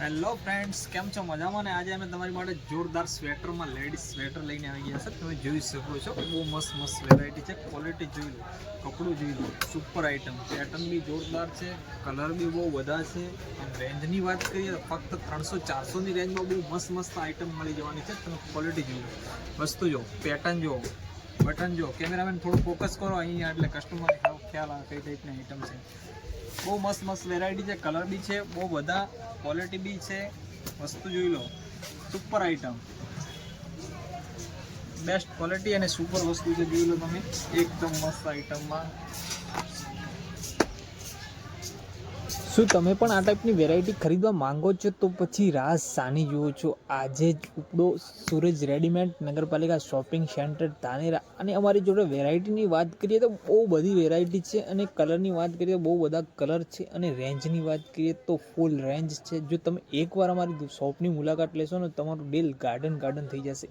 Hello friends કેમ છો? મજામાં ને? આજે અમે તમારી માટે જોરદાર સ્વેટરમાં લેડીઝ સ્વેટર લઈને આવી ગયા છે. તમે જોઈ શકો છો બહુ મસ્ત મસ્ત વેરાયટી છે. ક્વોલિટી જોઈ લો, કપડું જોઈ લો સુપર આઇટમ પેટર્ન બી જોરદાર છે કલર બી બહુ બધા છે. રેન્જની વાત કરીએ તો ફક્ત ત્રણસો ચારસોની રેન્જમાં બહુ મસ્ત મસ્ત આઇટમ મળી જવાની છે. તમે ક્વોલિટી જોઈ લો. વસ્તુ જો પેટર્ન જો બટન જો, કેમેરામેન થોડું ફોકસ કરો અહીંયા, એટલે કસ્ટમર ખ્યાલ આવે, કઈ ટાઈપની આઈટમ છે. બહુ મસ્ત મસ્ત વેરાયટી છે કલર બી છે, બહુ બધા ક્વોલિટી બી છે. વસ્તુ જોઈ લો સુપર આઇટમ બેસ્ટ ક્વોલિટી અને સુપર વસ્તુ છે, જોઈ લો તમે. એકદમ મસ્ત આઇટમમાં શું તમે પણ આ ટાઈપની વેરાયટી ખરીદવા માંગો છો? તો પછી રાહ સાની જુઓ છો. આજે જ ઉપડો સૂરજ રેડીમેડ નગરપાલિકા શોપિંગ સેન્ટર ધાનેરા. અને અમારી જોડે વેરાયટીની વાત કરીએ તો બહુ બધી વેરાયટી છે અને કલરની વાત કરીએ તો બહુ બધા કલર છે અને રેન્જની વાત કરીએ તો ફૂલ રેન્જ છે. જો તમે એકવાર અમારી શોપની મુલાકાત લેશો ને, તમારું દિલ ગાર્ડન ગાર્ડન થઈ જશે.